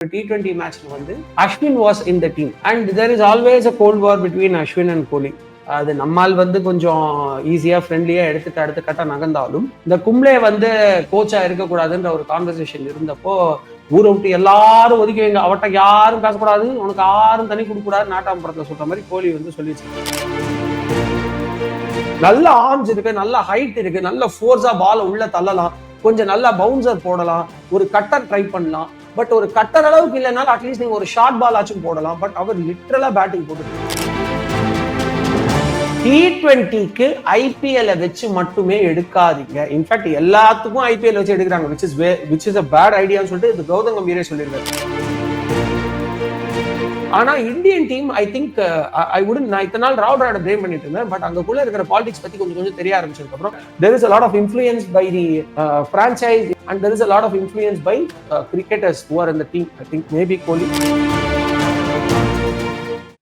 D twenty மேட்ச்ல வந்து Ashwin was in the team and there is always a cold war between Ashwin and Kohli அது நம்மால் வந்து கொஞ்சம் ஈஸியாக ஃப்ரெண்ட்லியாக எடுத்துட்டு அடுத்த கட்டம் நகர்ந்தாலும் இந்த கும்ளே வந்து கோச்சா இருக்கக்கூடாதுன்ற ஒரு கான்வர்சேஷன் இருந்தப்போ ஊரை விட்டு எல்லாரும் ஒதுக்கி வைங்க. அவட்ட யாரும் பேசக்கூடாது. உனக்கு யாரும் தனி கொடுக்கூடாது. படத்தை சொல்ற மாதிரி கோலி வந்து சொல்லிச்சு நல்ல ஆர்ம்ஸ் இருக்கு நல்ல ஹைட் இருக்கு நல்ல ஃபோர்ஸா பால உள்ள தள்ளலாம். கொஞ்சம் நல்லா பவுன்சர் போடலாம். ஒரு கட்டர் ட்ரை பண்ணலாம். பட் ஒரு கட்டர் அளவுக்கு இல்லைனாலும் அட்லீஸ்ட் நீங்க ஒரு ஷார்ட் பால் ஆச்சும் போடலாம். பட் அவர் லிட்டரலா பேட்டிங் போட்டு டி டுவெண்ட்டிக்கு ஐபிஎல் வச்சு மட்டுமே எடுக்காதீங்க. இன்ஃபேக்ட் எல்லாத்துக்கும் ஐபிஎல் வச்சு எடுக்கிறாங்க. Which is which is a bad ஐடியான்னு சொல்லிட்டு இது கௌதம் கம்பீரே சொல்லியிருக்காரு. ஆனா Indian team I think I உடன் நான் இத்தனை நாள் ராவ் ராட பிரேம் பண்ணிட்டு இருந்தேன். பட் அங்கக்குள்ள இருக்கிற பாலிடிக்ஸ் பத்தி கொஞ்சம் கொஞ்சம் தெரிய ஆரம்பிச்சதுக்கு அப்புறம் there is a lot of influence by the franchise and there is a lot of influence by cricketers who are இந்த team I think maybe Kohli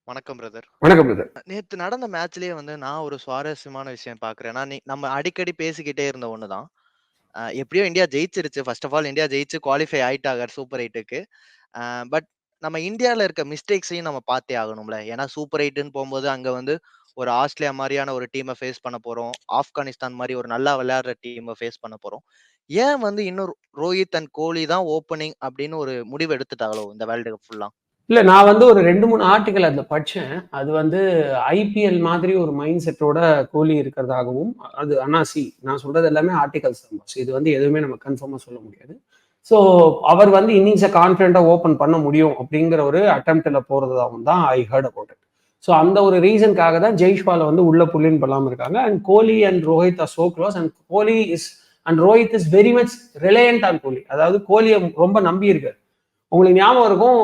வணக்கம் பிரதர் வணக்கம் பிரதர் நேத்து நடந்த மேட்ச்லயே வந்து நான் ஒரு சுவாரஸ்யமான விஷயம் பாக்குறேன். நான் நீ- நம்ம அடிக்கடி பேசிக்கிட்டே இருந்த ஒண்ணுதான். எப்படியோ இந்தியா ஜெயிச்சிருச்சு. ஃபர்ஸ்ட் ஆஃப் ஆல் இந்தியா ஜெயிச்சு குவாலிஃபை ஆயிட்டாங்க சூப்பர் எயிட்டுக்கு பட் நம்ம இந்தியாவில் இருக்க மிஸ்டேக்ஸையும் நம்ம பார்த்தே ஆகணும்ல. ஏன்னா சூப்பர் எயிட்டுன்னு போகும்போது அங்கே வந்து ஒரு ஆஸ்திரேலியா மாதிரியான ஒரு டீமை ஃபேஸ் பண்ண போகிறோம் ஆப்கானிஸ்தான் மாதிரி ஒரு நல்லா விளையாடுற டீமை ஃபேஸ் பண்ண போகிறோம் ஏன் வந்து இன்னும் ரோஹித் அண்ட் கோலி தான் ஓப்பனிங் அப்படின்னு ஒரு முடிவு எடுத்துட்டாங்களோ இந்த வேர்ல்டு கப் ஃபுல்லாக இல்லை நான் வந்து ஒரு ரெண்டு மூணு ஆர்டிக்கல் அதில் படித்தேன் அது வந்து ஐபிஎல் மாதிரி ஒரு மைண்ட் செட்டோட கோலி இருக்கிறதாகவும் அது ஆனா சி நான் சொல்றது எல்லாமே ஆர்டிகல்ஸ் தான் இது வந்து எதுவுமே நம்ம கன்ஃபார்மாக சொல்ல முடியாது. ஸோ அவர் வந்து இன்னிங்ஸை கான்ஃபிடென்ட்டாக ஓப்பன் பண்ண முடியும் அப்படிங்கிற ஒரு அட்டம்ப்டில் போகிறதாகவும் தான் I heard about it so அந்த ஒரு ரீசனுக்காக தான் ஜெய்ஷ்வாலை வந்து உள்ள புள்ளின்னு பண்ணாமல் இருக்காங்க. And Kohli and Rohit are so close and Kohli is and Rohit is very much reliant on Kohli. அதாவது கோலியை ரொம்ப நம்பி இருக்காரு உங்களுக்கு ஞாபகம் இருக்கும்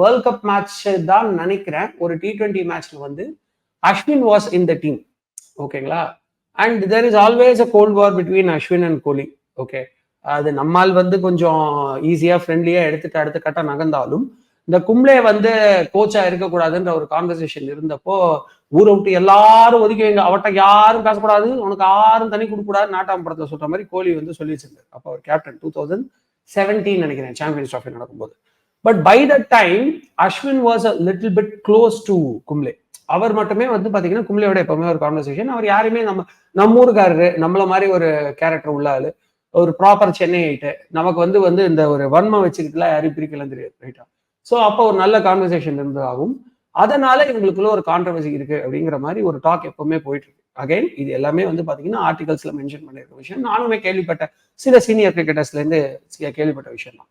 வேர்ல்ட் கப் மேட்ச் தான் நினைக்கிறேன். ஒரு டி டுவெண்ட்டி மேட்ச்ல வந்து Ashwin was in the team ஓகேங்களா and there is always a cold war between Ashwin and Kohli okay அது நம்மால் வந்து கொஞ்சம் ஈஸியா ஃப்ரெண்ட்லியா எடுத்துட்டு அடுத்த கட்ட நகர்ந்தாலும் இந்த கும்ளே வந்து கோச்சா இருக்கக்கூடாதுன்ற ஒரு கான்வர்சேஷன் இருந்தப்போ ஊரை விட்டு எல்லாரும் ஒதுக்கி வைங்க. அவட்ட யாரும் பேசக்கூடாது. உனக்கு யாரும் தனி கொடுக்கூடாது நாட்டாம்பரத்துல சொல்ற மாதிரி கோலி வந்து சொல்லி வச்சிருந்தார் அப்போ அவர் கேப்டன் டூ தௌசண்ட் செவன்டீன் நினைக்கிறேன் சாம்பியன்ஸ் ட்ராஃபி நடக்கும்போது. But by the time Ashwin was a little bit close to Kumble அவர் மட்டுமே வந்து பாத்தீங்கன்னா கும்ளேயோட எப்பவுமே ஒரு கான்வர்சேஷன் அவர் யாருமே நம்ம நம்ம ஊருக்காரரு நம்மள மாதிரி ஒரு கேரக்டர் உள்ள ஆளு ஒரு ப்ராப்பர் சென்னை ஐட்டு நமக்கு வந்து வந்து இந்த ஒரு வன்மை வச்சுக்கிட்டுலாம் யாரையும் பிரிக்கலாம் தெரியாது ரைட்டா ஸோ அப்போ ஒரு நல்ல கான்வர்சேஷன் ஆகும் அதனால இவங்களுக்குள்ள ஒரு கான்ட்ரவர்சி இருக்கு அப்படிங்கிற மாதிரி ஒரு டாக் எப்பவுமே போயிட்டு இருக்கு. அகைன் இது எல்லாமே வந்து பாத்தீங்கன்னா ஆர்டிகல்ஸ்ல மென்ஷன் பண்ணிருக்க விஷயம். நானுமே கேள்விப்பட்ட சில சீனியர் கிரிக்கெட்டர்ஸ்ல இருந்து கேள்விப்பட்ட விஷயம் தான்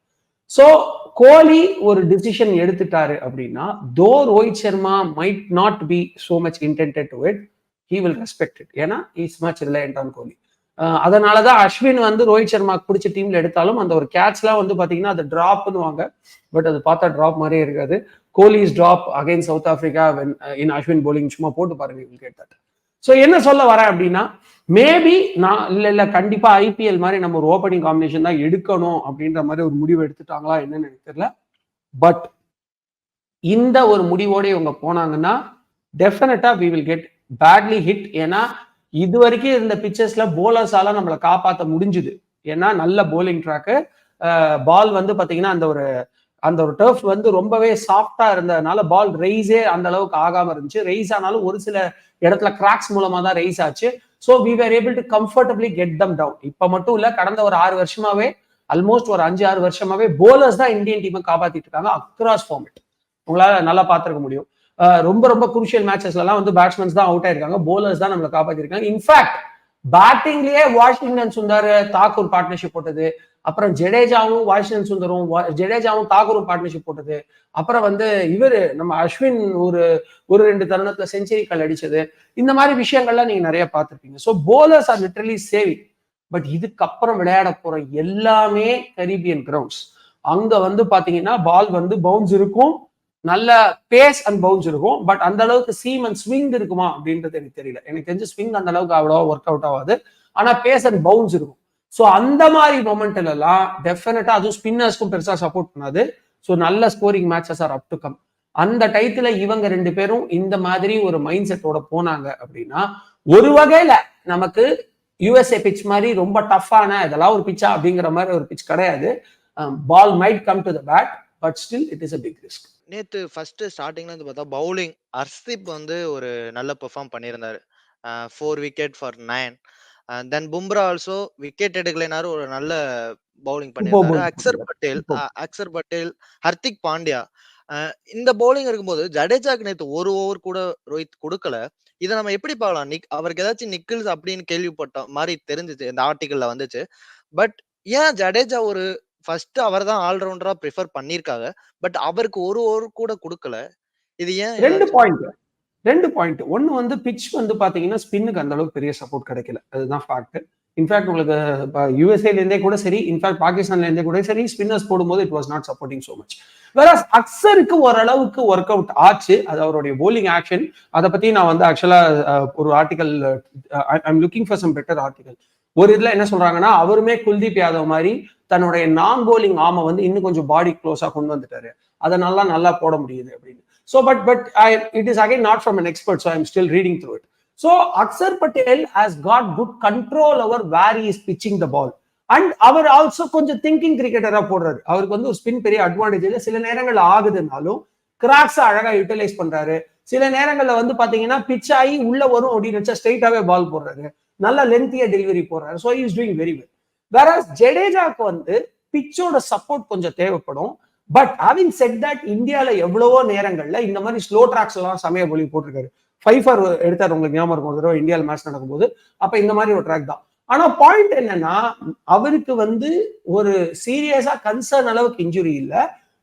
ஸோ கோலி ஒரு டிசிஷன் எடுத்துட்டாரு அப்படின்னா though Rohit Sharma might not be so much intended to it he will respect it ஏன்னா is much reliant on Kohli. அதனால அதனாலதான் அஸ்வின் வந்து ரோஹித் சர்மாக்கு பிடிச்ச டீம்ல எடுத்தாலும் அந்த ஒரு கேட்ச்லாம் வந்து பாத்தீங்கன்னா அது டிராப்னு வாங்க பட் அது பார்த்தா டிராப் மாதிரியே இருக்காது. Kohli's drop again South Africa when in Ashwin bowling சும்மா போட்டு பாருங்க வில் ஸோ என்ன சொல்ல வரேன் அப்படின்னா மேபி நான் இல்ல இல்ல கண்டிப்பா ஐபிஎல் மாதிரி நம்ம ஒரு ஓப்பனிங் காம்பினேஷன் தான் எடுக்கணும் அப்படின்ற மாதிரி ஒரு முடிவு எடுத்துட்டாங்களா என்னன்னு எனக்கு தெரியல. பட் இந்த ஒரு முடிவோட இவங்க போனாங்கன்னா definitely we will get badly hit ஏன்னா இது வரைக்கும் இருந்த பிக்சர்ஸ்ல போலர்ஸால நம்மளை காப்பாற்ற முடிஞ்சுது. ஏன்னா நல்ல போலிங் ட்ராக்கு பால் வந்து பாத்தீங்கன்னா அந்த ஒரு அந்த ஒரு டர்ஃப் வந்து ரொம்பவே சாஃப்டா இருந்ததுனால பால் ரைஸே அந்த அளவுக்கு ஆகாம இருந்துச்சு. ரைஸ் ஆனாலும் ஒரு சில இடத்துல கிராக்ஸ் மூலமா தான் ரைஸ் ஆச்சு. So we were able to comfortably get them down இப்போ மட்டும் இல்ல கடந்த ஒரு ஆறு வருஷமாவே ஆல்மோஸ்ட் ஒரு அஞ்சு ஆறு வருஷமாவே போலர்ஸ் தான் இந்தியன் டீமை காப்பாத்திட்டு இருக்காங்க அக்ராஸ் ஃபார்மெட் உங்களால நல்லா பார்த்துருக்க முடியும். ரொம்ப ரொம்ப குருஷியல் மேட்சஸ்லாம் வந்து பேட்ஸ்மேன்ஸ் தான் அவுட் ஆயிருக்காங்க. போலர்ஸ் தான் நம்மளை காப்பாத்திருக்காங்க. இன்ஃபேக்ட் பேட்டிங்லயே வாஷிங்டன் சுந்தர் தாக்கூர் பார்ட்னர்ஷிப் போட்டது. அப்புறம் ஜடேஜாவும் வாஷிங்டன் சுந்தரும் வா- ஜடேஜாவும் தாகூரும் பார்ட்னர்ஷிப் போட்டது. அப்புறம் வந்து இவரு நம்ம அஸ்வின் ஒரு ஒரு ரெண்டு தருணத்துல செஞ்சுரிகள் அடிச்சது. இந்த மாதிரி விஷயங்கள்லாம் நீங்க நிறைய பார்த்திருப்பீங்க. So bowlers are literally saving but இதுக்கப்புறம் விளையாட போற எல்லாமே கரீபியன் கிரவுண்ட்ஸ் அங்க வந்து பாத்தீங்கன்னா பால் வந்து பவுன்ஸ் இருக்கும். நல்ல பேஸ் அண்ட் பவுன்ஸ் இருக்கும். பட் அந்த அளவுக்கு சீம் அண்ட் ஸ்விங் இருக்குமா அப்படின்றது எனக்கு தெரியல. எனக்கு தெரிஞ்சு ஸ்விங் அந்த அளவுக்கு அவ்வளோவா ஒர்க் அவுட் ஆகாது. ஆனா பேஸ் அண்ட் பவுன்ஸ் இருக்கும். ஸோ அந்த மாதிரி மொமெண்ட்ல எல்லாம் டெஃபினட்டா அதுவும் ஸ்பின்னர்ஸ்க்கும் பெருசா சப்போர்ட் பண்ணாது. ஸோ நல்ல scoring matches are up to come அந்த டயத்துல இவங்க ரெண்டு பேரும் இந்த மாதிரி ஒரு மைண்ட் செட்டோட போனாங்க அப்படின்னா ஒரு வகையில நமக்கு யூஎஸ்ஏ பிச் மாதிரி ரொம்ப டஃப்பான இதெல்லாம் ஒரு பிச்சா அப்படிங்கிற மாதிரி ஒரு பிச் கிடையாது. Ball might come to the bat but still it is a big risk நேத்து ஃபர்ஸ்ட் ஸ்டார்டிங்ல இருந்து பார்த்தா பவுலிங் அர்ஸ்திப் வந்து ஒரு நல்ல பெர்ஃபார்ம் பண்ணியிருந்தாரு. Four wicket for nine then Bumrah also wicket எடுக்கலைனாரு ஒரு நல்ல பவுலிங் bowling அக்சர். பட்டேல் அக்சர் பட்டேல் ஹர்திக் பாண்டியா இந்த பவுலிங் இருக்கும்போது ஜடேஜாக்கு நேத்து ஒரு ஓவர் கூட ரோஹித் கொடுக்கல. இதை நம்ம எப்படி பார்க்கலாம்? நிக் அவருக்கு ஏதாச்சும் நிக்கில்ஸ் அப்படின்னு கேள்விப்பட்ட மாதிரி தெரிஞ்சுச்சு இந்த ஆர்டிகல்ல வந்துச்சு. பட் ஏன் ஜடேஜா ஒரு ஃபர்ஸ்ட் அவர் தான் ஆல்ரவுண்டரா ப்ரிஃபர் பண்ணியிருக்காங்க? பட் அவருக்கு ஒரு ஓவர் கூட கொடுக்கல. இது ஏன் ரெண்டு பாயிண்ட் ரெண்டு பாயிண்ட் ஒன்று வந்து பிட்ச் வந்து பார்த்தீங்கன்னா ஸ்பின்னுக்கு அந்த அளவுக்கு பெரிய சப்போர்ட் கிடைக்கல. அதுதான் ஃபேக்ட் இன்ஃபேக்ட் உங்களுக்கு யூஎஸ்ஏலேருந்தே கூட சரி. இன்ஃபேக்ட் பாகிஸ்தான்லேருந்தே கூட சரி. ஸ்பின்னர்ஸ் போடும்போது it was not supporting so much வேற அக்சருக்கு ஓரளவுக்கு ஒர்க் அவுட் ஆச்சு. அது அவருடைய போலிங் ஆக்ஷன் அதை பத்தி நான் வந்து ஆக்சுவலா ஒரு article I'm looking for some better article ஒரு இதுல என்ன சொல்றாங்கன்னா அவருமே குல்தீப் யாதவ் மாதிரி தன்னுடைய நான் போலிங் ஆமை வந்து இன்னும் கொஞ்சம் பாடி க்ளோஸா கொண்டு வந்துட்டாரு. அதனால நல்லா போட முடியுது அப்படின்னு. So, but but I it is again not from an expert so I still still reading it. So Aksar Axar has has got good control our he is pitching the ball and our also கொஞ்சம் thinking கிரிக்கெட்டரா போடுறாரு. அவருக்கு வந்து ஒரு spin பெரிய advantage இல்லை. சில நேரங்கள் ஆகுதுனாலும் கிராக்ஸ் அழகா யூட்டிலைஸ் பண்றாரு. சில நேரங்கள்ல வந்து பாத்தீங்கன்னா பிச் ஆகி உள்ள வரும் அப்படின்னு வச்சா ஸ்ட்ரெயிட்டாவே பால் போடுறாரு. நல்ல லென்த்தியா டெலிவரி போடுறாரு. So is doing very well வேற ஜடேஜாக்கு வந்து பிச்சோட சப்போர்ட் கொஞ்சம் தேவைப்படும். பட் ஹேவிங் செட் தட் இந்தியால எவ்வளவோ நேரங்கள்ல இந்த மாதிரி ஸ்லோ ட்ராக்ஸ் எல்லாம் சமய பொலி போட்டிருக்காரு. ஃபைவ் ஃபார் எடுத்தார் உங்களுக்கு ஞாபகம் இருக்கும் ஒரு தடவை இந்தியாவில் மேட்ச் நடக்கும்போது. அப்போ இந்த மாதிரி ஒரு ட்ராக் தான். ஆனா பாயிண்ட் என்னன்னா அவருக்கு வந்து ஒரு சீரியஸா கன்சர்ன் அளவுக்கு இன்ஜுரி இல்ல.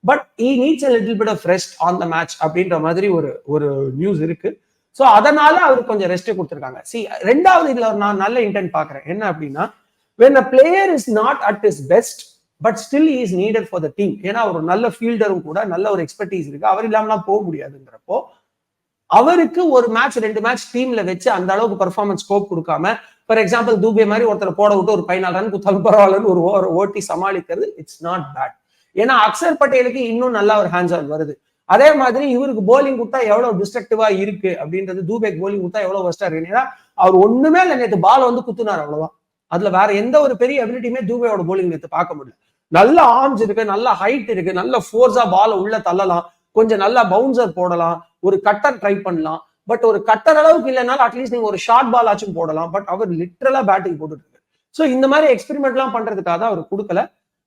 But he needs a little bit of rest on the match அப்படின்ற மாதிரி ஒரு ஒரு நியூஸ் இருக்கு. ஸோ அதனால அவருக்கு கொஞ்சம் ரெஸ்ட் கொடுத்துருக்காங்க. சி ரெண்டாவது இதில் நான் நல்ல இன்டென்ட் பாக்குறேன். என்ன அப்படின்னா when a player is not at is best but still is needed for the team ஏன்னா ஒரு நல்ல ஃபீல்டரும் கூட நல்ல ஒரு எக்ஸ்பர்டீஸ் இருக்கு. அவர் இல்லாமலாம் போக முடியாதுங்கிறப்போ அவருக்கு ஒரு மேட்ச் ரெண்டு மேட்ச் டீம்ல வச்சு அந்த அளவுக்கு பர்ஃபார்மன்ஸ் ஸ்கோப் கொடுக்காம ஃபார் எக்ஸாம்பிள் தூபே மாதிரி ஒருத்தர் போட விட்டு ஒரு பதினாலு ரன் குத்தாலும் பரவாயில்லன்னு ஒரு ஓவர் ஓட்டி சமாளிக்கிறது இட்ஸ் நாட் பேட் ஏன்னா அக்சர் பட்டேலுக்கு இன்னும் நல்லா ஒரு ஹேண்ட்ஸ் ஆன் வருது. அதே மாதிரி இவருக்கு போலிங் கொடுத்தா எவ்வளவு டிஸ்ட்ரக்டிவா இருக்கு அப்படின்றது தூபேக் போலிங் கொடுத்தா எவ்வளவு ஒஸ்டா இருக்கு. ஏன்னா அவர் ஒண்ணுமே இல்லை நேற்று பால் வந்து குத்துனார் அவ்வளவுதான் அதுல வேற எந்த ஒரு பெரிய எபிலிட்டியுமே தூபையோட போலிங் நேற்று பார்க்க முடியல. நல்ல ஆர்ம்ஸ் இருக்கு நல்ல ஹைட் இருக்கு நல்ல ஃபோர்ஸா பால உள்ள தள்ளலாம் கொஞ்சம் நல்லா பவுன்சர் போடலாம் ஒரு கட்டர் ட்ரை பண்ணலாம். பட் ஒரு கட்டர் அளவுக்கு இல்லைனாலும் அட்லீஸ்ட் நீங்க ஒரு ஷார்ட் பால் ஆச்சும் போடலாம். பட் அவர் லிட்டரலா பேட்டிங் போட்டுட்டு இருக்கு ஸோ இந்த மாதிரி எக்ஸ்பெரிமெண்ட்லாம் பண்றதுக்காக தான் அவர் கொடுக்கல.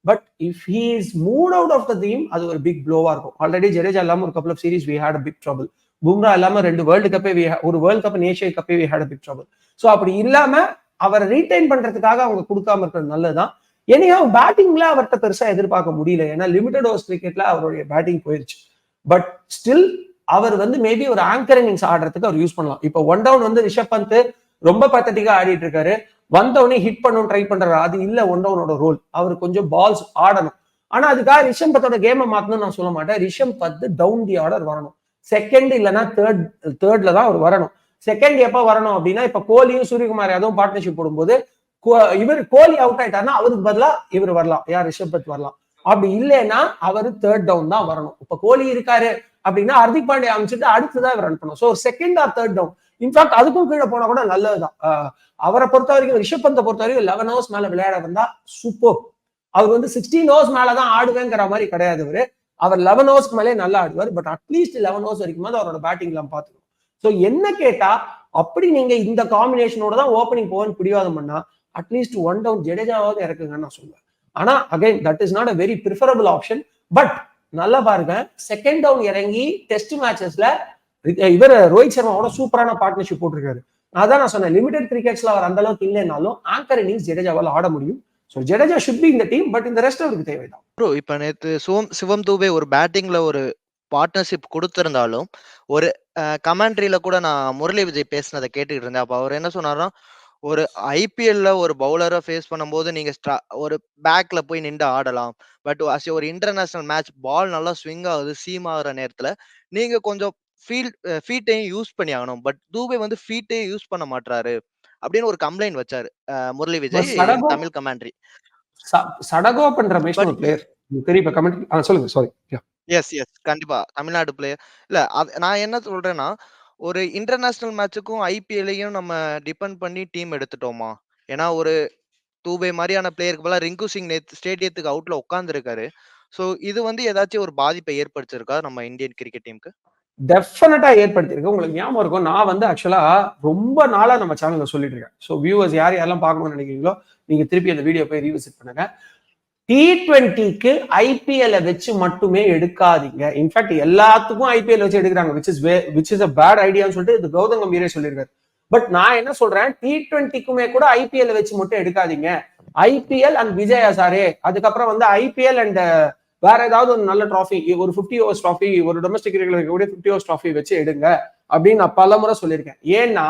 But if he is moved out of the team அது ஒரு பிக் ப்ளோவா இருக்கும். ஆல்ரெடி ஜடேஜா இல்லாம ஒரு couple of series we had a big trouble Bumrah இல்லாம ரெண்டு வேர்ல்டு கப்பே ஒரு world cup Asia Kabbe we had a big trouble so அப்படி இல்லாம அவரை ரீடைன் பண்றதுக்காக அவங்க கொடுக்காம இருக்கிறது நல்லதுதான். ஏன்னா பேட்டிங்ல அவர்கிட்ட பெருசா எதிர்பார்க்க முடியல. ஏன்னா லிமிடெட் ஓவர்ஸ் கிரிக்கெட்ல அவருடைய பேட்டிங் போயிருச்சு. பட் ஸ்டில் அவர் வந்து மேபி ஒரு ஆங்கர் இன்னிங்ஸ் ஆடுறதுக்கு அவர் யூஸ் பண்ணலாம். இப்போ ஒன் டவுன் வந்து ரிஷப் பந்த் ரொம்ப பத்தட்டிக்கா ஆடிட்டு இருக்காரு. வந்தவனே ஹிட் பண்ணணும் ட்ரை பண்றாரு. அது இல்ல ஒன் டவுனோட ரோல் அவர் கொஞ்சம் பால்ஸ் ஆடணும். ஆனா அதுக்காக ரிஷம் பத்தோட கேமை மாத்தணும்னு நான் சொல்ல மாட்டேன். ரிஷப் பத்து டவுன் தி ஆர்டர் வரணும். செகண்ட் இல்லைன்னா தேர்ட் தேர்ட்ல தான் அவர் வரணும். செகண்ட் எப்ப வரணும் அப்படின்னா இப்ப கோலியும் சூரியகுமார் யாதவும் பார்ட்னர்ஷிப் போடும்போது இவர் கோலி அவுட் ஆயிட்டாருன்னா அவருக்கு பதிலா இவர் வரலாம். யார்? ரிஷப் பத் வரலாம். அப்படி இல்லைன்னா அவர் தேர்ட் டவுன் தான் வரணும். இப்ப கோலி இருக்காரு அப்படின்னா ஹர்திக் பாண்டே அமைச்சிட்டு அடுத்துதான் இவர் ரன் பண்ணும் so second or third down in fact அதுக்கும் கீழே போனா கூட நல்லதுதான். அவரை பொறுத்த வரைக்கும் ரிஷப் பந்தை பொறுத்த வரைக்கும் லெவன் ஹவர்ஸ் மேல விளையாட வந்தா சூப்பர் அவர் வந்து சிக்ஸ்டீன் ஹவர்ஸ் மேலதான் ஆடுவேங்கிற மாதிரி கிடையாது அவர் அவர் லெவன் ஹவர்ஸ்க்கு மேலே நல்லா ஆடுவார். பட் அட்லீஸ்ட் லெவன் ஹவர்ஸ் வரைக்கும் அவரோட பேட்டிங் எல்லாம் பாத்துக்கணும் ஸோ என்ன கேட்டா அப்படி நீங்க இந்த காம்பினேஷனோட தான் ஓப்பனிங் போவன் பிடிவாதம் பண்ணா அட்லீஸ்ட் ஒன் டவுன் ஜடேஜாவது இறக்குங்கன்னு நான் சொல்லுவேன் ஆனா again that is not a very preferable option but நல்லா பாருங்க செகண்ட் டவுன் இறங்கி டெஸ்ட் மேட்சஸ்ல இவர் ரோஹித் சர்மாவோட சூப்பரான பார்ட்னர்ஷிப் போட்டிருக்காரு. அதான் நான் சொன்னேன் லிமிடெட் கிரிக்கெட்ஸ்ல அவர் அந்த அளவுக்கு இல்லைனாலும் ஆங்கர் இன்னிங்ஸ் ஜடேஜாவால் ஆட முடியும். ஸோ ஜடேஜா ஷுட் பி இந்த டீம் பட் இந்த ரெஸ்ட் அவருக்கு தேவைதான். ப்ரோ இப்போ நேற்று சிவம் சிவம் தூபே ஒரு பேட்டிங்ல ஒரு பார்ட்னர்ஷிப் கொடுத்திருந்தாலும் ஒரு கமெண்ட்ரியில கூட நான் முரளி விஜய் பேசினதை கேட்டுக்கிட்டு இருந்தேன். அப்ப அவர் என்ன சொன்னார்னா ஒரு ஐபிஎல்ல ஒரு பவுலரை ஃபேஸ் பண்ணும்போது நீங்க ஒரு பேக்ல போய் நின்று ஆடலாம். பட் அஸ் ஒரு இன்டர்நேஷனல் மேட்ச் பால் நல்லா ஸ்விங் ஆகுது சீம் ஆகுற நேரத்துல நீங்க கொஞ்சம் ஃபீல்ட் ஃபீட்டையும் யூஸ் பண்ணி ஆகணும். பட் தூபே வந்து ஃபீட்டையும் யூஸ் பண்ண மாட்டாரு அப்படின்னு ஒரு கம்ப்ளைண்ட் வச்சாரு முரளி விஜய் தமிழ் கமெண்ட்ரி சடகோ பண்ற தெரியும் கமெண்ட் சொல்லுங்க சாரி எஸ் எஸ் கண்டிப்பா. தமிழ்நாடு பிளேயர் இல்ல நான் என்ன சொல்றேன்னா ஒரு இன்டர்நேஷனல் மேட்சுக்கும் ஐபிஎல்லையும் நம்ம டிபெண்ட் பண்ணி டீம் எடுத்துட்டோமா? ஏன்னா ஒரு தூபே மாதிரியான பிளேயருக்கு பதிலாக ரிங்கு சிங் நேத்து ஸ்டேடியத்துக்கு அவுட்ல உட்காந்துருக்காரு ஸோ இது வந்து ஏதாச்சும் ஒரு பாதிப்பை ஏற்படுத்தியிருக்கா நம்ம இந்தியன் கிரிக்கெட் டீமுக்கு டெஃபினட்டா ஏற்படுத்தியிருக்கு. உங்களுக்கு ஞாபகம் இருக்கும். நான் வந்து ஆக்சுவலா ரொம்ப நாளா நம்ம சேனல்ல சொல்லிட்டு இருக்கேன். ஸோ வியூவர்ஸ் யார் யாரெல்லாம் பார்க்கணும்னு நினைக்கிறீங்களோ நீங்க திருப்பி அந்த வீடியோ போய் ரீவிசிட் பண்ணுங்க. டி டுவெண்ட்டிக்கு ஐபிஎல் வச்சு மட்டுமே எடுக்காதீங்க. இன்ஃபேக்ட் எல்லாத்துக்கும் ஐபிஎல் வச்சு எடுக்கிறாங்க which is which is a bad ஐடியான்னு சொல்லிட்டு இது கௌதம் கம்பீரே சொல்லியிருக்காரு. பட் நான் என்ன சொல்றேன் டி டுவெண்ட்டிக்குமே கூட ஐபிஎல் வச்சு மட்டும் எடுக்காதீங்க. ஐபிஎல் அண்ட் விஜய் ஹசாரே அதுக்கப்புறம் வந்து ஐபிஎல் அண்ட் வேற ஏதாவது ஒரு நல்ல ட்ராஃபி ஒரு ஃபிஃப்டி ஓவர்ஸ் ட்ராஃபி ஒரு டொமஸ்டிக் கிரிக்கெட் கூட ஃபிஃப்டி ஓவர்ஸ் ட்ராஃபி வச்சு எடுங்க அப்படின்னு நான் பல முறை சொல்லியிருக்கேன். ஏன்னா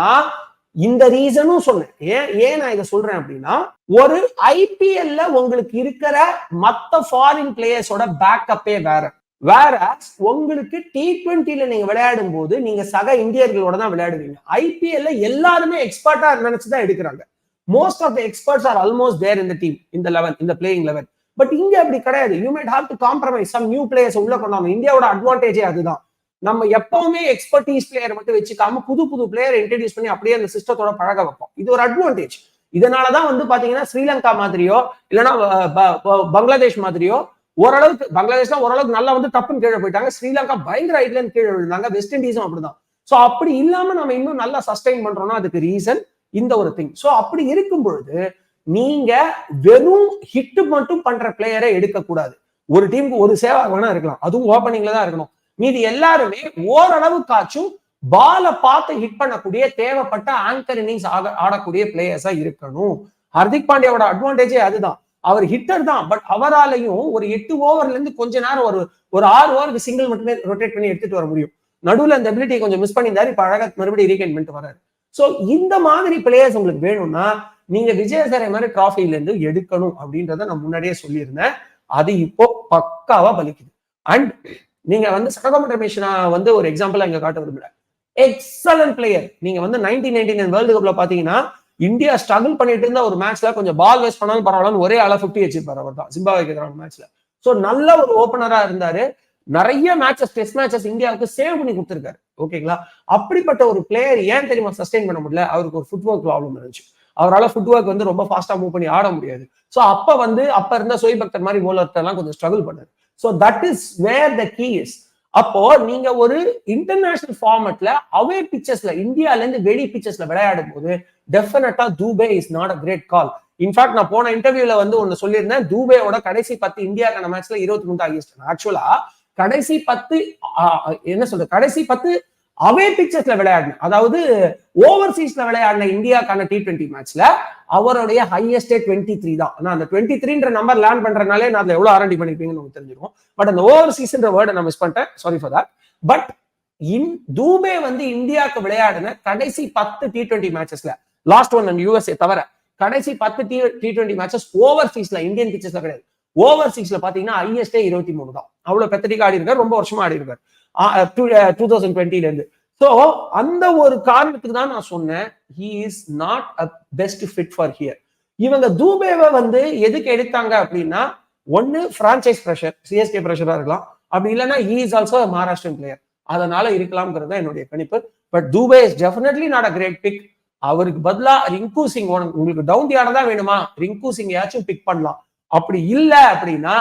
இந்த ரீசனும் சொன்னேன். ஏன் ஏன் நான் இதை சொல்றேன் அப்படின்னா ஒரு ஐபிஎல்ல உங்களுக்கு இருக்கிற மத்த ஃபாரின் பிளேயர்ஸோட பேக்கப்பே வேற. வேற உங்களுக்கு டி டுவெண்ட்டில நீங்க விளையாடும் போது நீங்க சக இந்தியர்களோட தான் விளையாடுவீங்க. ஐபிஎல்ல எல்லாருமே எக்ஸ்பர்ட்டா நினைச்சுதான் எடுக்கிறாங்க. Most of the experts are almost there இந்த டீம் இந்த லெவல் இந்த பிளேயிங் லெவல் பட் இங்க அப்படி கிடையாது. You made have to compromise some new players உள்ள கொண்டாங்க இந்தியாவோட அட்வான்டேஜே அதுதான். நம்ம எப்பவுமே எக்ஸ்பர்டீஸ் பிளேயர் மட்டும் வச்சுக்காம புது புது பிளேயர் இன்ட்ரடியூஸ் பண்ணி அப்படியே அந்த சிஸ்டத்தோட பழக வைப்போம். இது ஒரு அட்வான்டேஜ் இதனாலதான் வந்து பாத்தீங்கன்னா ஸ்ரீலங்கா மாதிரியோ இல்லைன்னா பங்களாதேஷ் மாதிரியோ ஓரளவுக்கு பங்களாதேஷ்லாம் ஓரளவுக்கு நல்லா வந்து தப்புன்னு கீழே போயிட்டாங்க. ஸ்ரீலங்கா பயங்கர ஐட்ல கீழே விழுந்தாங்க. வெஸ்ட் இண்டீஸும் அப்படிதான். சோ அப்படி இல்லாம நம்ம இன்னும் நல்லா சஸ்டைன் பண்றோம்னா அதுக்கு ரீசன் இந்த ஒரு திங் சோ அப்படி இருக்கும் பொழுது நீங்க வெறும் ஹிட் மட்டும் பண்ற பிளேயரை எடுக்கக்கூடாது. ஒரு டீமுக்கு ஒரு சேவா வேணா இருக்கலாம். அதுவும் ஓப்பனிங்ல தான் இருக்கணும். மீதி எல்லாருமே ஓரளவுக்காச்சும் பால பார்த்து ஹிட் பண்ணக்கூடிய தேவைப்பட்ட ஆங்கர் இன்னிங்ஸ் ஆக ஆடக்கூடிய பிளேயர்ஸா இருக்கணும். ஹர்திக் பாண்டியாவோட அட்வான்டேஜே அதுதான். அவர் ஹிட்டர் தான் பட் அவராலையும் ஒரு எட்டு ஓவர்ல இருந்து கொஞ்ச நேரம் ஒரு ஒரு ஆறு ஓவருக்கு சிங்கிள் மட்டுமே ரொட்டேட் பண்ணி எடுத்துட்டு வர முடியும். நடுவில் அந்த எபிலிட்டியை கொஞ்சம் மிஸ் பண்ணியிருந்தாரு இப்ப அழகா மறுபடியும் ரீகைன் பண்ணிட்டு வராரு சோ இந்த மாதிரி பிளேயர்ஸ் உங்களுக்கு வேணும்னா நீங்க விஜயசரை மாதிரி டிராஃபில இருந்து எடுக்கணும் அப்படின்றத நான் முன்னாடியே சொல்லியிருந்தேன். அது இப்போ பக்காவா பலிக்குது. அண்ட் நீங்க வந்து சடகோமன் ரமேஷனா வந்து ஒரு எக்ஸாம்பிள் இங்க காட்ட விரும்பல. எக்ஸலன்ட் பிளேயர் நீங்க வந்து நைன்டீன் நைன்டி நைன் வேர்ல்டு கப்ல பாத்தீங்கன்னா இந்தியா ஸ்ட்ரகிள் பண்ணிட்டு இருந்த ஒரு மேட்ச்ல கொஞ்சம் பால் வேஸ்ட் பண்ணாலும் பரவாயில்லன்னு ஒரே ஆளா ஃபிஃப்டி வச்சிருப்பாரு அவர் தான் ஜிம்பாவே எதிரான மேட்ச்ல சோ நல்ல ஒரு ஓப்பனரா இருந்தாரு. நிறைய மேட்சஸ் டெஸ்ட் மேட்சஸ் இந்தியாவுக்கு சேவ் பண்ணி கொடுத்துருக்காரு. ஓகேங்களா? அப்படிப்பட்ட ஒரு பிளேயர் ஏன் தெரியுமா சஸ்டெயின் பண்ண முடியல? அவருக்கு ஒரு ஃபுட்ஒர்க் ப்ராப்ளம் இருந்துச்சு. அவரால் ஃபுட்ஒர்க் வந்து ரொம்ப ஃபாஸ்ட்டாக மூவ் பண்ணி ஆட முடியாது. ஸோ அப்போ வந்து அப்ப இருந்த சோய் பக்தர் மாதிரி bowler கொஞ்சம் ஸ்ட்ரகிள் பண்ணாரு. So that is where the key is அப்போ நீங்க ஒரு இன்டர்நேஷனல் ஃபார்மட்ல அவே பிச்சர்ஸ்ல இந்தியால இருந்து வெளி பிச்சர்ஸ்ல விளையாடும் போது definitely Dube is not a great call in fact நான் போன இன்டர்வியூல வந்து ஒன்னு சொல்லியிருந்தேன். தூபேயோட கடைசி பத்து இந்தியாக்கான மேட்ச்ல இருபத்தி மூணு ஆகிஸ்ட் ஆக்சுவலா கடைசி பத்து என்ன சொல்றது? கடைசி பத்து அவே பிக்சர்ஸ்ல விளையாடின அதாவது ஓவர்சீஸ்ல விளையாடின இந்தியாக்கான டி டுவெண்ட்டி மேட்ச்ல அவருடைய ஹையஸ்டே டுவெண்ட்டி த்ரீ தான். நான் அந்த டுவெண்ட்டி த்ரீன்ற நம்பர் லேர்ன் பண்றதுனாலே நான் அதுல எவ்வளவு ஆரண்டி பண்ணிருப்பீங்கன்னு உங்களுக்கு தெரிஞ்சிருக்கும் பட் அந்த ஓவர்சீஸ்ன்ற வேர்டை நான் மிஸ் பண்ணிட்டேன். Sorry for that but in Dube வந்து இந்தியாவுக்கு விளையாடின கடைசி பத்து டி டுவெண்ட்டி மேட்சஸ்ல லாஸ்ட் ஒன் அண்ட் யூஎஸ்ஏ தவிர கடைசி பத்து டி டி டுவெண்ட்டி மேட்சஸ் ஓவர்சீஸ்ல இந்தியன் பிக்சர்ஸ்ல கிடையாது. ஓவர்சீஸ்ல பாத்தீங்கன்னா ஐஎஸ்டே இருபத்தி மூணு தான். அவ்வளவு பெத்தடிக்கா ஆடி இருக்காரு ரொம்ப வருஷமா ஆடி இருக்காரு டூ தௌசண்ட் டுவெண்ட்டில இருந்து. சோ அந்த ஒரு காரணத்துக்கு தான் நான் சொன்னேன். He is not a best fit for here இவங்க தூபேவை வந்து எதுக்கு எடுத்தாங்க அப்படின்னா ஒன்னு பிரான்ச்சைஸ் ப்ரெஷர் சிஎஸ்கே ப்ரெஷரா இருக்கலாம். அப்படி இல்லைன்னா he is also Maharashtrian player அதனால இருக்கலாம்ங்கிறது தான் என்னுடைய கணிப்பு. But Dube is definitely not a great pick அவருக்கு பதிலா ரிங்கு சிங் உனக்கு- உங்களுக்கு டவுன் யாரை தான் வேணுமா? ரிங்கு சிங் யாச்சும் பிக் பண்ணலாம். அப்படி இல்லை அப்படின்னா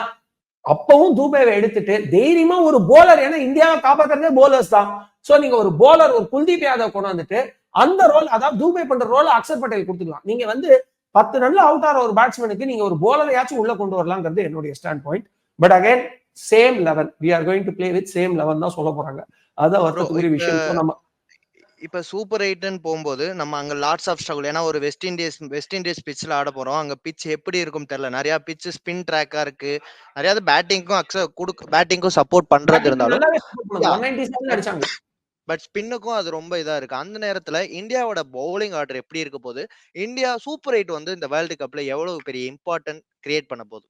அப்பவும் தூபேவை எடுத்துட்டு தைரியமா ஒரு போலர் ஏன்னா இந்தியாவை காப்பாத்துறதே போலர்ஸ் தான். சோ நீங்க ஒரு போலர் ஒரு குல்தீப் யாதவ் கொண்டு வந்துட்டு அந்த ரோல் அதாவது தூபே பண்ற ரோல் அக்ஷர் பட்டேல் கொடுத்துக்கலாம். நீங்க வந்து பத்து ரன்ல அவுட் ஆகிற ஒரு பேட்ஸ்மேனுக்கு நீங்க ஒரு போலரையாச்சும் உள்ள கொண்டு வரலாங்கிறது என்னுடைய stand point but again same eleven we are going to play with same eleven தான் சொல்ல போறாங்க. அதான் இப்ப- விஷயம். So நம்ம இப்ப சூப்பர் எயிட்னு போகும்போது நம்ம அங்க லாட்ஸ் ஆஃப் ஸ்ட்ரகுள் ஏன்னா ஒரு வெஸ்ட் இண்டீஸ் வெஸ்ட் இண்டீஸ் பிட்ச்ல ஆட போறோம். அங்க பிட்ச் எப்படி இருக்கும் தெரியல. நிறைய பிட்ச் ஸ்பின் ட்ராக்கா இருக்கு. நிறைய பேட்டிங்க்கும் அக்சர் கொடுக்க பேட்டிங்க்கும் சப்போர்ட் பண்றது இருந்தாலும் நல்லாவே support பண்ணாங்க. 197 அடிச்சாங்க. பட் ஸ்பின்னுக்கும் அது ரொம்ப இதா இருக்கு. அந்த நேரத்துல இந்தியாவோட பவுலிங் ஆர்டர் எப்படி இருக்க போகுது? இந்தியா சூப்பர் எயிட் வந்து இந்த வேர்ல்டு கப்ல எவ்வளவு பெரிய இம்பார்ட்டன்ட் கிரியேட் பண்ண போகுது?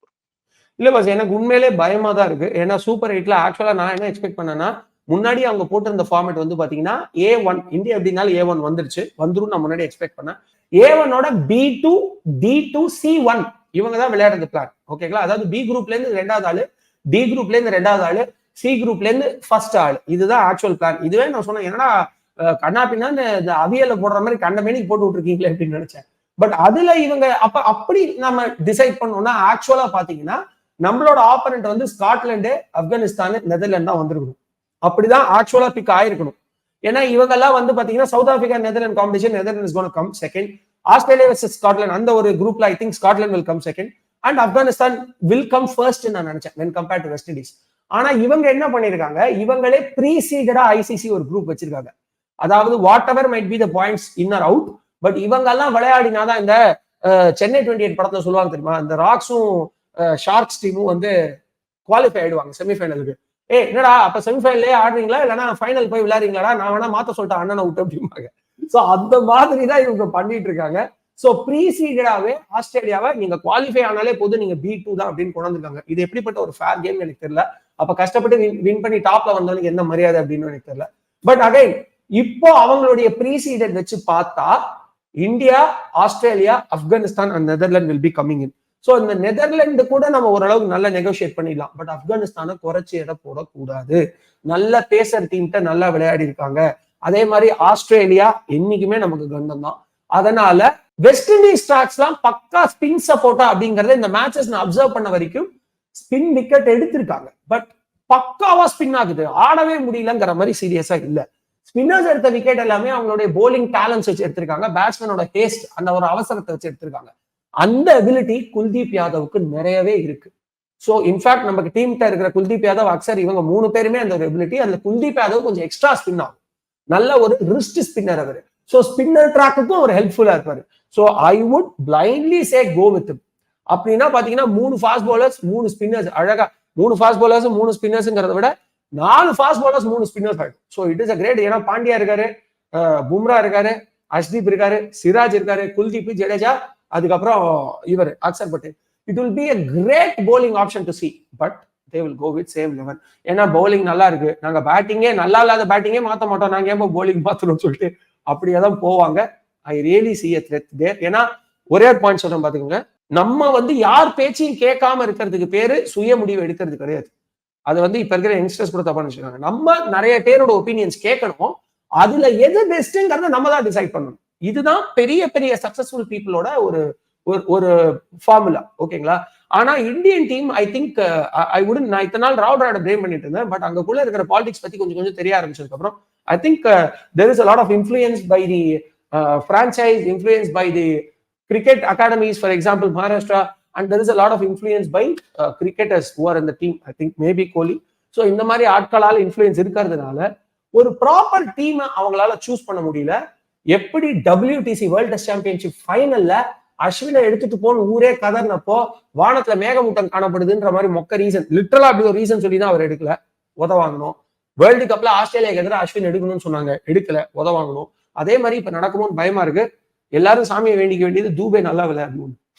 இல்ல பாஸ் எனக்கு உண்மையிலே பயமா தான் இருக்கு. ஏன்னா சூப்பர் எயிட்ல ஆக்சுவலா நான் என்ன எக்ஸ்பெக்ட் பண்ணேன்னா முன்னாடி அவங்க போட்டிருந்த ஃபார்மேட் வந்து பாத்தீங்கன்னா ஏ ஒன் இந்தியா எப்படினாலும் ஏ ஒன் வந்துருச்சு. வந்துரும் நான் முன்னாடி எக்ஸ்பெக்ட் பண்ணேன். ஏ ஒன்னோட B two D two C one இவங்க தான் விளையாடுறது பிளான் ஓகேங்களா அதாவது பி குரூப்ல இருந்து ரெண்டாவது ஆளு டி குரூப்ல இருந்து ரெண்டாவது ஆளு சி குரூப்ல இருந்து ஃபர்ஸ்ட் ஆள். இதுதான் ஆக்சுவல் பிளான் இதுவே நான் சொன்னேன் என்னடா அஹ், கண்ணா பின்னா இந்த அவியல போடுற மாதிரி கண்ட மேனிக்கு போட்டு விட்டுருக்கீங்களே அப்படின்னு நினைச்சேன். பட் அதுல இவங்க அப்ப அப்படி நம்ம டிசைட் பண்ணோம்னா ஆக்சுவலா பாத்தீங்கன்னா நம்மளோட ஆப்பரண்ட் வந்து ஸ்காட்லாந்து ஆப்கானிஸ்தான் நெதர்லாண்ட் தான் வந்திருக்கணும். அப்படிதான் ஆக்சுவலா பிக் ஆயிருக்கணும். ஏன்னா இவங்க எல்லாம் வந்து பாத்தீங்கன்னா South Africa Netherland competition Netherland gone come second Australia versus Scotland அந்த ஒரு குரூப்ல I think Scotland will come second and Afghanistan will come first நான் நினைச்சேன் when compared to West Indies ஆனா இவங்க என்ன பண்ணிருக்காங்க? இவங்களே ப்ரீ சீடடா ஐசிசி ஒரு குரூப் வச்சிருக்காங்க. அதாவது whatever might be the points inner out but இவங்க எல்லாம் விளையாடினாதான் இந்த சென்னை டுவெண்ட்டி எயிட் படத்துல சொல்லுவாங்க தெரியுமா? இந்த ராக்ஸும் ஷார்க்ஸ் டீமும் வந்து குவாலிஃபை ஆயிடுவாங்க செமிஃபைனலுக்கு ஏய் என்னடா அப்ப செமிஃபைனல்லே ஆடுறீங்களா? இல்லைன்னா ஃபைனல் போய் விளையாடுறீங்களா நான் வேணா மாத்த சொல்லிட்டேன் அண்ணனை விட்டு அப்படிம்பாங்க. சோ அந்த மாதிரி தான் இவங்க பண்ணிட்டு இருக்காங்க. சோ ப்ரீசீடாவே ஆஸ்திரேலியாவை நீங்க குவாலிஃபை ஆனாலே போதும் நீங்க பி டூ தான் அப்படின்னு கொண்டாந்து இது எப்படிப்பட்ட ஒரு ஃபேர் கேம் எனக்கு தெரியல. அப்ப கஷ்டப்பட்டு வின் பண்ணி டாப்ல வந்தவனுக்கு என்ன மரியாதை அப்படின்னு எனக்கு தெரியல. பட் அகைன் இப்போ அவங்களுடைய ப்ரீசீடட் வச்சு பார்த்தா India Australia Afghanistan and Netherland will be coming in so இந்த நெதர்லாந்து கூட நம்ம ஓரளவுக்கு நல்லா நெகோஷியேட் பண்ணிடலாம். பட் ஆப்கானிஸ்தானை குறைச்சி எடை போடக்கூடாது. நல்ல பேசர் டீம்கிட்ட நல்லா விளையாடி இருக்காங்க. அதே மாதிரி ஆஸ்திரேலியா என்னைக்குமே நமக்கு கண்டம் தான். அதனால வெஸ்ட் இண்டீஸ் ஸ்டாக்ஸ்லாம் பக்கா ஸ்பின் சப்போர்ட்டா அப்படிங்கறத இந்த மேட்சஸ் நான் அப்சர்வ் பண்ண வரைக்கும் ஸ்பின் விக்கெட் எடுத்திருக்காங்க. பட் பக்காவா ஸ்பின் ஆகுது. ஆடவே முடியலங்கிற மாதிரி சீரியஸா இல்ல. ஸ்பின்னர்ஸ் எடுத்த விக்கெட் எல்லாமே அவங்களுடைய போலிங் டேலண்ட்ஸ் வச்சு எடுத்திருக்காங்க. பேட்ஸ்மேனோட ஹேஸ்ட் அந்த ஒரு அவசரத்தை வச்சு எடுத்திருக்காங்க. அந்த எபிலிட்டி குல்தீப் யாதவுக்கு நிறையவே இருக்கு. ஸோ இன்ஃபேக்ட் நமக்கு டீம்கிட்ட இருக்கிற குல்தீப் யாதவ் அக்சர் இவங்க மூணு பேருமே அந்த ஒரு எபிலிட்டி அந்த குல்தீப் யாதவ் கொஞ்சம் எக்ஸ்ட்ரா ஸ்பின் ஆகும். நல்ல ஒரு ரிஸ்ட் ஸ்பின்னர் அவர். ஸோ ஸ்பின்னர் ட்ராக்குக்கும் அவர் ஹெல்ப்ஃபுல்லா இருப்பாரு. So I would blindly say go with அப்படின்னா பாத்தீங்கன்னா மூணு ஃபாஸ்ட் பாலர்ஸ் மூணு ஸ்பின்னர்ஸ் அழகா மூணு ஃபாஸ்ட் பாலர்ஸ் மூணு ஸ்பின்னர்ஸ்ங்கிறத விட நாலு ஃபாஸ்ட் பாலர்ஸ் மூணு ஸ்பின்னர்ஸ் ஆயிடும் so it is a great ஏன்னா பாண்டியா இருக்காரு பும்ரா இருக்காரு அஷ்தீப் இருக்காரு சிராஜ் இருக்காரு குல்தீப் ஜடேஜா அதுக்கப்புறம் இவர் Axar Patel it will be a great bowling option to see but they will go with same eleven ஏன்னா பவுலிங் நல்லா இருக்கு. நாங்க பேட்டிங்கே நல்லா இல்லாத பேட்டிங்கே மாற்ற மாட்டோம். நாங்க ஏன் பவுலிங் மாத்தணும்னு சொல்லிட்டு அப்படியே தான் போவாங்க. I really see a threat there ஏன்னா ஒரே ஒரு பாயிண்ட் சொல்றேன் பாத்துக்கோங்க. நம்ம வந்து யார் பேச்சையும் கேட்காம இருக்கிறதுக்கு பேரு சுய முடிவு எடுக்கிறது கிடையாது. அது வந்து இப்ப இருக்கிற யங்ஸ்டர்ஸ் கூட தப்பா நினைச்சுக்காங்க நம்ம நிறைய பேரோட ஒப்பீனியன்ஸ் கேட்கணும். அதுல எது பெஸ்ட்ங்கிறத நம்ம தான் டிசைட் பண்ணணும். இதுதான் பெரிய பெரிய சக்சஸ்ஃபுல் பீப்புளோட ஒரு ஒரு ஒரு ஃபார்முலா ஓகேங்களா ஆனா Indian team I think I உடன் நான் இத்தனை நாள் ராவ் ராட பண்ணிட்டு இருந்தேன். பட் அங்கக்குள்ள இருக்கிற பாலிடிக்ஸ் பத்தி கொஞ்சம் கொஞ்சம் தெரிய ஆரம்பிச்சதுக்கு அப்புறம் I think there is a lot of influence by the franchise influence by the cricket academies for example Maharashtra and there is a of of by cricketers uh, cricketers இந்த team I think maybe Kohli so இந்த மாதிரி ஆட்களால் influence இருக்கிறதுனால ஒரு proper டீமை அவங்களால choose பண்ண முடியல. எப்படி டபிள்யூடிசி வேர்ல்ட் டெஸ்ட் சாம்பியன்ஷிப் ஃபைனல்ல அஸ்வினை எடுத்துட்டு போன ஊரே கதர்னப்போ வானத்துல மேகமூட்டம் காணப்படுதுன்ற மாதிரி மொக்க ரீசன் லிட்டரலா அப்படி ஒரு ரீசன் சொல்லி தான் அவர் எடுக்கல. உத வாங்கணும் வேர்ல்டு கப்ல ஆஸ்திரேலியாக்கு எதிராக அஸ்வின் எடுக்கணும்னு சொன்னாங்க. எடுக்கல உத வாங்கணும் அதே மாதிரி இப்ப நடக்குமோன்னு பயமா இருக்கு. எல்லாரும் சாமியை வேண்டிக்க வேண்டியது தூபே நல்லா விளையாடணும்னு